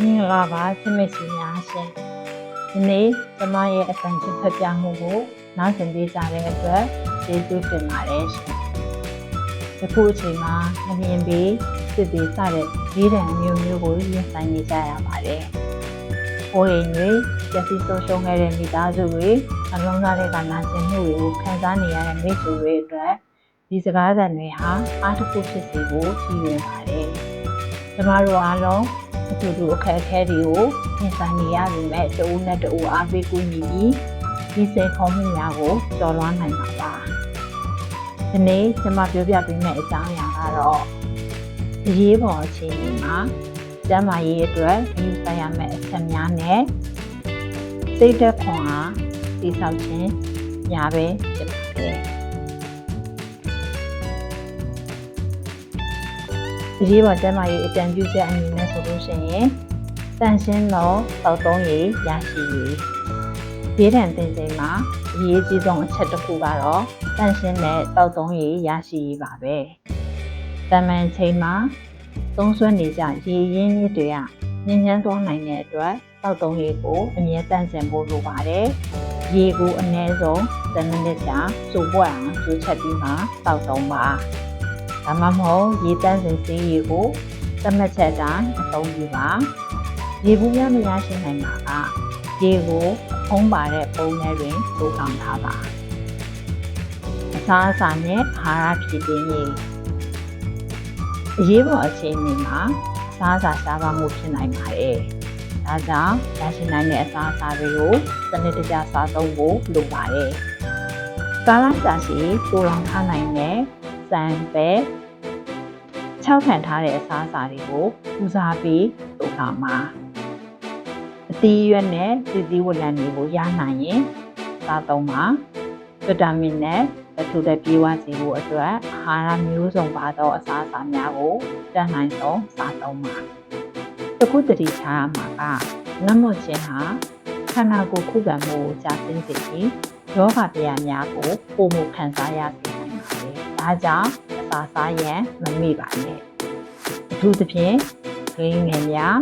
မင်္ဂလာပါချစ်မိတ်ဆွေများရှင်ဒီနေ့ကျမရဲ့အပန်ချင်းဖတ်ပြမှုကိုနားဆင်ပေးကြတဲ့အတွက်ကျေးဇူးတင်ပါတယ်ရှင်ဒီခုအချိန်မှာမမြင်ပြီးစစ်သေးစတဲ့ဒီတံမျိုးမျိုးကိုရင်ဆိုင်နေကြရပါတယ်။ဟိုရင်တွေပျက်စီးဆုံးရှုံးခဲ့တဲ့မိသားစုတွေအလုံးစားတဲ့ကနာကျင်မှုတွေကိုခံစားနေရတဲ့မိတ်ဆွေတွေအတွက်ဒီစကားသံတွေဟာအားတစ်ခုဖြစ်စေဖို့ရည်ရွယ်ပါတယ်။ကျမတို့အားလုံး အတူတူအခက်အခဲတွေကိုရင်ဆိုင်နေရပေမဲ့တဦးနဲ့တဦးအားပေးကူညီပြီးဒီစိန်ခေါ်မှုများကိုကျော်လွှားနိုင်ပါပါ။ဒီနေ့ကျမပြောပြပေးမယ့်အကြောင်းအရာကတော့အရေးပေါ်အခြေအနေမှာကျန်းမာရေးအတွက်ဒီဆိုင်ရမယ့်အချက်များနဲ့စိတ်သက်ခွန်အားတည်ဆောက်ခြင်းညာပဲဖြစ်ပါတယ်။အရေးပေါ်ကျန်းမာရေးအကြံပြုချက်အနေနဲ့ ဆိုလို့ရှိရင်တန်ရှင်းသောတောက်သုံးရည်ရရှိရေးဒေးတံတင်စိမ်မှာအရေးကြီးဆုံးအချက်တစ်ခုကတော့တန်ရှင်းတဲ့တောက်သုံးရည်ရရှိရေးပါပဲ။တမန်ချိန်မှာသုံးဆွဲနေကြရေရင်းမြစ်တွေကညဉ့်ညမ်းသွားနိုင်တဲ့အတွက်တောက်သုံးရည်ကိုအမြဲတန့်စင်ဖို့လိုပါတယ်။ရေကိုအနည်းဆုံး10မိနစ်ကြာစုပ်ပွက်အောင်ကျိုးချက်ပြီးမှတောက်သုံးပါ။ဒါမှမဟုတ်ရေတန့်စင်စေးရေကို သတ်မှတ်ချက်တိုင်းအသုံးပြုပါ။ရေဘူးများမရရှိနိုင်ပါကရေကိုဖုံးပါတဲ့ပုံထဲတွင်ပို့ဆောင်ထားပါ။အစားအစာနဲ့အာဟာရဖြည့်တင်းရေးအရေးပေါ်အခြေအနေမှာအစားအစာရှားပါမှုဖြစ်နိုင်ပါတယ်။ဒါကြောင့်ရရှိနိုင်တဲ့အစားအစာတွေကိုစနစ်တကျစားသုံးဖို့လိုပါတယ်။ကာလကြာရှည်တိုးလောင်ထားနိုင်တဲ့စံပဲ ခြောက်ခံထားတဲ့အစားအစာတွေကိုဦးစားပြီးတိုးလောင်ပါအသီးရွက်နဲ့သီးသီးဝလံတွေကိုရနိုင်ရင်စားသုံးပါဗီတာမင်နဲ့အထူးတဲ့ပြေးဝစေဖို့အတွက်အာဟာရမျိုးစုံပါသောအစားအစာများကိုတတ်နိုင်ဆုံးစားသုံးပါတခုတတိချာမှာကငတ်မွတ်ခြင်းဟာခန္ဓာကိုယ်ခုခံမှုကိုကြာဆင်းစေပြီးယောဂတရားများကိုပုံမှုခံစားရစေနိုင်ပါတယ်။ဒါကြောင့် အစာစားရန်မမေ့ပါနဲ့။အထူးသဖြင့်ကလေးငယ်များ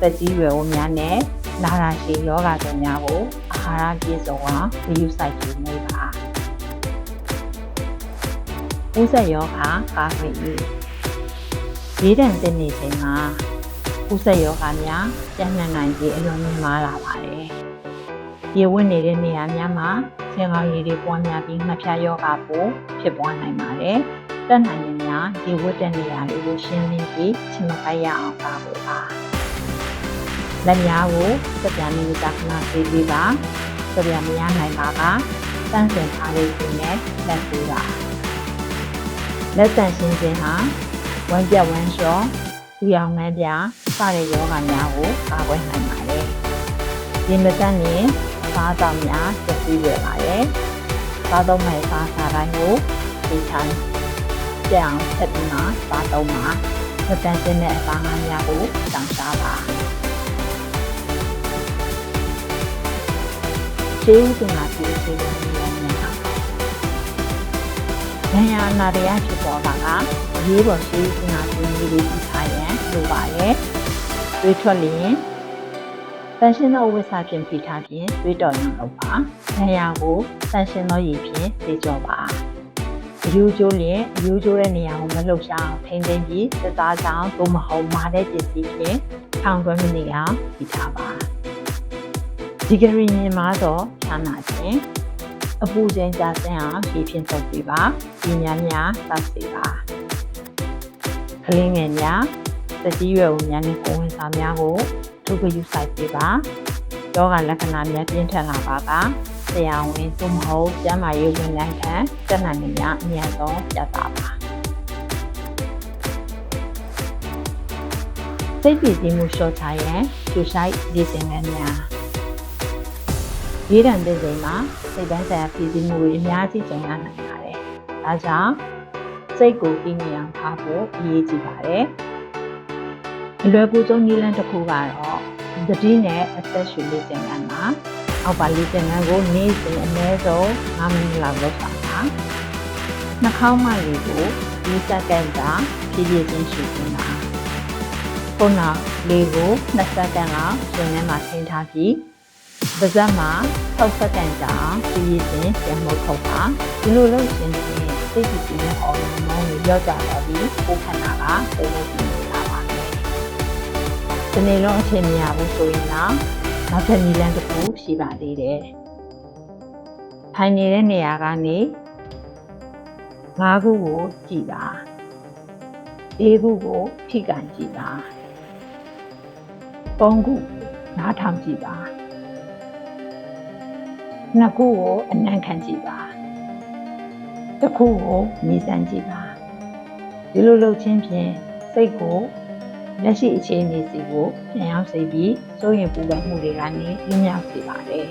သက်ကြီးရွယ်အိုများနဲ့နာရာရှည်ယောဂတွေများကိုအာဟာရပြည့်စုံအောင်ဂရုစိုက်ကြည့်နေပါ။ဥဆက်ယောဂကာကွယ်ရေးဒေးတံတင်နေချိန်မှာဥဆက်ယောဂများကျန်းမာနိုင်ခြင်းအလွန်မြင့်မားလာပါတယ်။ရေဝင်နေတဲ့နေရာများမှာဆင်ကောင်ရည်တွေပွားများပြီးငှက်ဖျားယောဂပိုဖြစ်ပွားနိုင်ပါတယ်။ တက်နိုင်ရင်များရေဝတ်တဲ့နေရာတွေကိုရှင်းလင်းပြီးချင်မခိုက်ရအောင်ကာကွယ်ပါ။လက်များကိုစက်ပြန်မျိုးသားခဏပေးပေးပါ။စက်ပြန်မရနိုင်ပါကတန့်စင်ထားလေးတွေနဲ့လက်ပေးပါ။လက်တန့်ရှင်းခြင်းဟာဝမ်းပြက်ဝမ်းလျှော်ဥယောင်နှမ်းပြစတဲ့ယောဂများကိုကာကွယ်နိုင်ပါတယ်။ဒီမတန့်ရင်စားသောက်များပျက်စီးရပါတယ်။စားသုံးမဲ့စားစာတိုင်းကိုဒီချ မ်းကြအောင်ဆက်ပြီးမှစားသုံးမှာမတန့်ရှင်းတဲ့အစားအသောက်များကိုတောင်းစားပါ။ရှေးဦးတင်လာပြီးရှေးဦးတင်လာများ။ဉာဏ်ရနာတရားဖြစ်ပေါ်တာကအရေးပေါ်ရှေးဦးတင်လာပြီးနေလေးပြီးထားရန်လိုပါတယ်။တွေးထွက်လျင်တန်ရှင်းသောဝိစာဖြင့်ဖိထားဖြင့်တွေးတော်ရင်လုပ်ပါ။ဉာဏ်ရကိုတန်ရှင်းသောရည်ဖြင့်သိကြောပါ။ အယူကျိုးလျင်အယူကျိုးတဲ့နေရာကိုမလှုပ်ရှားအောင်ထိန်းသိမ်းပြီးသသားကြောင့်သို့မဟုတ်မာတဲ့ပစ္စည်းဖြင့်ထောင်တွဲမနေအောင်ဖိထားပါ။ဒီဂရီမြင်မာသောဖြာနာခြင်းအပူချိန်ကြဆင်းအောင်ဖြည့်ဖြင့်သုံးပေးပါ။ဒီများများသတ်စေပါ။ကလေးငယ်များတကြီးရွယ်ဦးများနဲ့ကိုယ်ဝန်ဆောင်များကိုထုကယူဆိုင်ပေးပါ။ယောဂလက္ခဏာများပြင်းထန်လာပါက ဆရာဝန်သို့မဟုတ်ကျန်းမာရေးဝန်ထမ်းထံတက်နိုင်နေများအများဆုံးပြသပါစိတ်ပြည့်စုံမှုလျှော့ချရန်ကျူဆိုင်ဒီစင်ငန်းများရေးတံတဲ့ချိန်မှာစိတ်ပိုင်းဆိုင်ရာပြည့်စုံမှုတွေအများကြီးကြုံရနိုင်ပါတယ်။ဒါကြောင့်စိတ်ကိုပြည့်မြအောင်ထားဖို့အရေးကြီးပါတယ်။အလွယ်ကူဆုံးနည်းလမ်းတစ်ခုကတော့သတိနဲ့အသက်ရှူလေးခြင်းကမှာ အောက်ပါလေးခြင်းကိုနေ့စဉ်အနည်းဆုံး9မိနစ်လောက်လုပ်ပါပါနှာခေါင်းမလေးကိုဒီစက္ကန့်ကဖြည်းဖြည်းချင်းရှူခြင်းပါခုနလေးကို2စက္ကန့်လောက်ရှင်ထဲမှာထင်းထားပြီးပါးစပ်မှာ6စက္ကန့်ကြာပြီးရင်ပြန်မုတ်ထုတ်ပါဒီလိုလုပ်ရှင်ရင်စိတ်ကြည်ကြည်နဲ့ဟော်မုန်းကိုရောက်ကြတော့ပြီးပိုးခန္ဓာကပုံလို့ပြီးလာပါမယ်ဒီနေ့လုံးအချိန်မရဘူးဆိုရင်တော့ နောက်ထပ်နည်းလမ်းတစ်ခုရှိပါသေးတယ်ထိုင်နေတဲ့နေရာကနေငါးခုကိုကြည်ပါလေးခုကိုထိကန်ကြည့်ပါသုံးခုနားထောင်ကြည့်ပါနှစ်ခုကိုအနံ့ခံကြည့်ပါတစ်ခုကိုမြည်စမ်းကြည့်ပါဒီလိုလုပ်ချင်းဖြင့်စိတ်ကို လက်ရှိအခြေအနေစီကိုပြန်ရောက်စေပြီးစိုးရင်ပူပန်မှုတွေကနေလွတ်မြောက်စေပါတယ်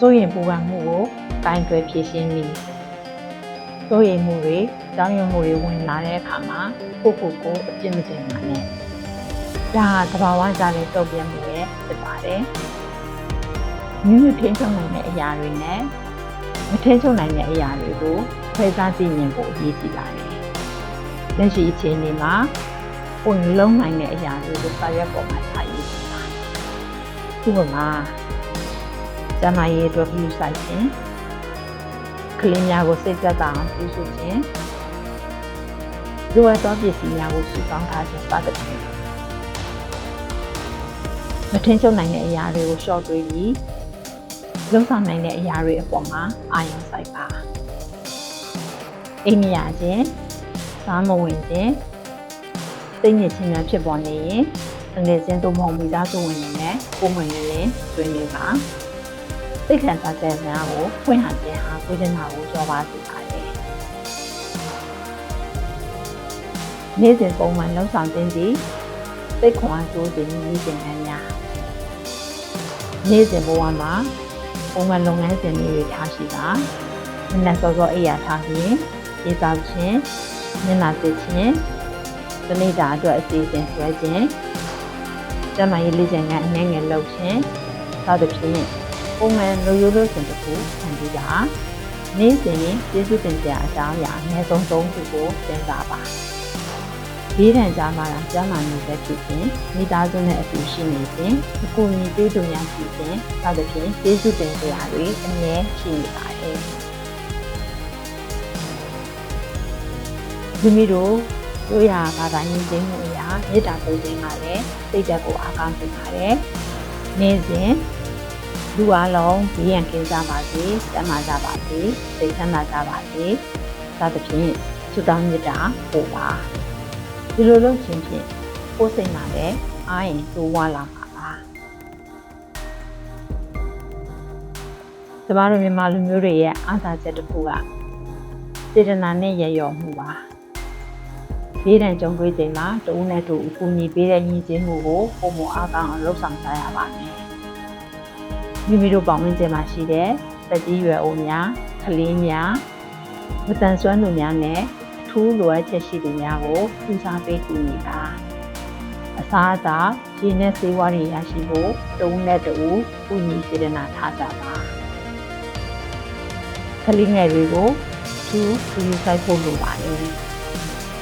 စိုးရင်ပူပန်မှုကိုကိုင်တွယ်ဖြေရှင်းပြီးစိုးရိမ်မှုတွေကြောင်းရွံ့မှုတွေဝင်လာတဲ့အခါမှာကိုယ့်ကိုယ်ကိုအပြစ်မတင်ပါနဲ့ဒါကသဘာဝကြတဲ့တုံ့ပြန်မှုရဲ့ဖြစ်ပါတယ်မိမိထိန်းချုပ်နိုင်တဲ့အရာတွေနဲ့မထိန်းချုပ်နိုင်တဲ့အရာတွေကိုခွဲခြားသိမြင်ဖို့အရေးကြီးပါတယ် လက်ရှိအခြေအနေမှာကိုယ်လုံးနိုင်တဲ့အရာတွေကိုစာရွက်ပေါ်မှာထားရေးကြည့်ပါဥပမာကျမရေးအတွက်ပြုဆိုင်ခြင်းကလေးများကိုစိတ်သက်သာအောင်ပြုစုခြင်းလိုအပ်သောပစ္စည်းများကိုစုဆောင်းထားခြင်းစသဖြင့်မထင်ချုပ်နိုင်တဲ့အရာတွေကိုရှော့တွေးပြီးလုံးဆောင်နိုင်တဲ့အရာတွေအပေါ်မှာအာရုံစိုက်ပါအိမ်မရခြင်း စားမဝင်ခြင်းစိတ်ညစ်ခြင်းများဖြစ်ပေါ်နေရင်ငွေစင်းတို့မဟုတ်မိသားစုဝင်တွေနဲ့ကိုယ်ဝင်နေရင်တွင်နေပါစိတ်ခံစားချက်များကိုဖွင့်ဟန်ခြင်းဟာကိုယ်ကျင်နာကိုကြောပါစေပါတယ်။နေ့စဉ်ပုံမှန်လှုပ်ဆောင်ခြင်းသည်စိတ်ခွန်အားကျိုးခြင်းနေ့စဉ်ကများနေ့စဉ်ဘဝမှာပုံမှန်လုပ်ငန်းစဉ်တွေထားရှိတာမနက်စောစောအိယာထားပြီးရေတောက်ခြင်း မျက်နှာစစ်ခြင်းတနေ့တာအတွက်အစီအစဉ်ဆွဲခြင်းကျမရေးလေ့ကျင့်ခန်းအနည်းငယ်လုပ်ခြင်းစသဖြင့်ပုံမှန်လူရိုးလို့စဉ်တစ်ခုခံပြီးတာနေ့စဉ်ကျေးဇူးတင်ကြအကြောင်းအရာအနည်းဆုံး၃ခုကိုစဉ်းစားပါဒီတန်ကြားမှာကျမ်းမာနေတဲ့ဖြစ်ခြင်းမိသားစုနဲ့အတူရှိနေခြင်းအကူအညီပေးသူများရှိခြင်းစသဖြင့်ကျေးဇူးတင်ကြရတွေအမြဲရှိနေပါတယ် ဒီမိတို့တို့ရဘာသာရေးခြင်းမှုအရာမေတ္တာပို့ခြင်းကလည်းစိတ်ဓာတ်ကိုအားကောင်းစေပါတယ်နေ့စဉ်လူအလုံးဘေးရန်ကင်းကြပါစေ၊ကျန်းမာကြပါစေ၊စိတ်ချမ်းသာကြပါစေ။စသဖြင့်ဆုတောင်းမေတ္တာပို့ပါဒီလိုလုပ်ခြင်းဖြင့်ကိုယ်စိတ်မှာလည်းအားရင်တိုးဝါလာမှာပါကျမတို့မြန်မာလူမျိုးတွေရဲ့အားသာချက်တစ်ခုကစေတနာနဲ့ရရော်မှုပါ ဘေးဒဏ်ကြုံတွေ့ချိန်မှာတဦးနဲ့တူအကူအညီပေးတဲ့ညီချင်းမှုကိုပုံမအားကောင်းအောင်လှုပ်ဆောင်ကြရပါမယ်မိမိတို့ပေါင်းဝင်ခြင်းမှာရှိတဲ့သက်ကြီးရွယ်အိုများကလေးများမတန်ဆွမ်းသူများနဲ့ထူးလိုအပ်ချက်ရှိသူများကိုပူဇော်ပေးကူညီတာအစားအစာရေနဲ့ဆေးဝါးတွေရရှိဖို့တုံးနဲ့တူကူညီစေတနာထားကြပါကလေးငယ်တွေကိုသူကူညီဆိုင်ဖို့လိုပါတယ်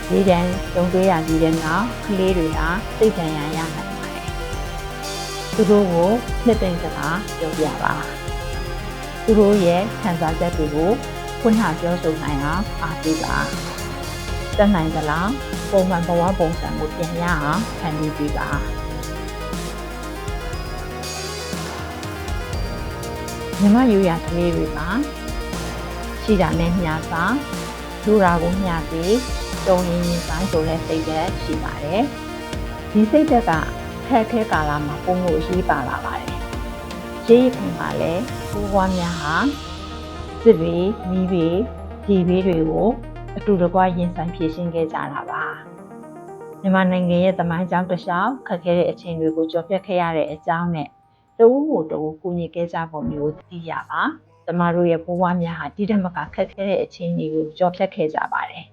ဒီတန်းကြုံတွေ့ရပြီးတဲ့နောက်ကလေးတွေဟာစိတ်ဒဏ်ရာရနိုင်ပါတယ်သူတို့ကိုနှစ်သိမ့်စကားပြောပြပါသူတို့ရဲ့ခံစားချက်တွေကိုခွင့်ဟပြောဆိုနိုင်အောင်အားပေးပါတက်နိုင်သလားပုံမှန်ဘဝပုံစံကိုပြန်ရအောင်ခံယူပေးပါမြမယူရကလေးတွေမှာရှိတာနဲ့မျှစာ လူရာကိုမျှပြီးတုံရင်းရင်ဆိုင်ဆိုတဲ့စိတ်ဓာတ်ရှိပါတယ်ဒီစိတ်ဓာတ်ကခက်ခဲကာလမှာပုံလို့ရေးပါလာပါတယ်ရေးခွန်ကလည်းဘိုးဘွားများဟာစစ်ဘေးမိဘေးဒီဘေးတွေကိုအတူတကွရင်ဆိုင်ဖြည့်ရှင်းခဲ့ကြတာပါမြန်မာနိုင်ငံရဲ့သမိုင်းကြောင်းတစ်လျှောက်ခက်ခဲတဲ့အချိန်တွေကိုကျော်ဖြတ်ခဲ့ရတဲ့အကြောင်းနဲ့တဝူးကိုတဝူးကူညီခဲ့ကြပုံမျိုးသိရပါ ကျမတို့ရဲ့ဘဝများဟာဒီတမကခက်ခဲတဲ့အချိန်တွေကိုကျော်ဖြတ်ခဲ့ကြပါတယ်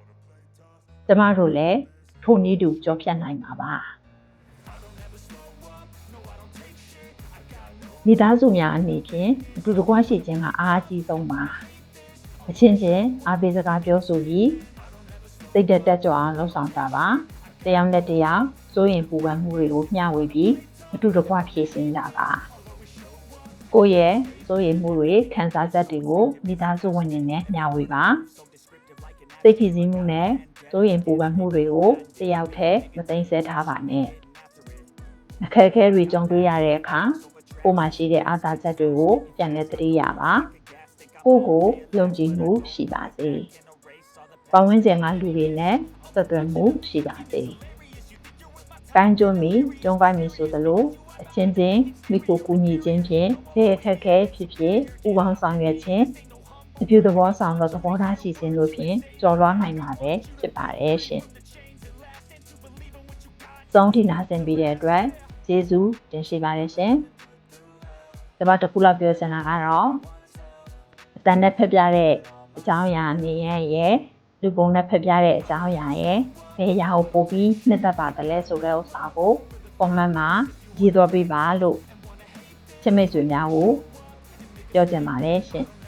ကျမတို့လည်းထိုနည်းတူကျော်ဖြတ်နိုင်မှာပါမိသားစုများအနေဖြင့်အတူတကွရှိခြင်းကအားအကြီးဆုံးပါအချင်းချင်းအားပေးစကားပြောဆိုပြီးစိတ်သက်တက်ကြွအောင်လှုပ်ဆောင်ကြပါတယောက်နဲ့တယောက်စိုးရင်ပူပန်မှုတွေကိုမျှဝေပြီးအတူတကွဖြည့်ဆင်းကြပါ ကိုယ့်ရဲ့စိုးရင်မှုတွေခံစားချက်တွေကိုမိသားစုဝင်တွေနဲ့မျှဝေပါစိတ်ဖြစ်စည်းမှုနဲ့စိုးရင်ပူပန်မှုတွေကိုတယောက်တည်းမသိမ်းဆဲထားပါနဲ့အခက်အခဲတွေကြုံတွေ့ရတဲ့အခါကိုယ်မှာရှိတဲ့အားသာချက်တွေကိုပြန်လည်သတိရပါကိုယ့်ကိုယုံကြည်မှုရှိပါစေပဝန်းကျင်ကလူတွေနဲ့ဆက်သွယ်မှုရှိပါစေ။ကိုင်းကျွမီကျုံးပိုင်းမီဆိုသလို အချင်းချင်းမိကိုကူညီခြင်းဖြင့်ဘယ်အခက်အခဲဖြစ်ဖြစ်ပူပေါင်းဆောင်ရွက်ခြင်းအပြုသဘောဆောင်သောသဘောထားရှိခြင်းတို့ဖြင့်ကျော်လွှားနိုင်မှာပဲဖြစ်ပါတယ်ရှင်။ဆုံးထိနာဆင်ပြီးတဲ့အတွက်ကျေးဇူးတင်ရှိပါတယ်ရှင်။ဒီမှာတစ်ခုလောက်ပြောချင်တာကတော့အတန်နဲ့ဖက်ပြတဲ့အကြောင်းအရာနေရဲ့လူပုံနဲ့ဖက်ပြတဲ့အကြောင်းအရာရဲ့ဘယ်ရာကိုပို့ပြီးနှစ်သက်ပါတယ်လဲဆိုတဲ့ဥစ္စာကို comment မှာ ရေးသွားပေးပါလို့ချစ်မိတ်ဆွေများကိုပြောချင်ပါတယ်ရှင်။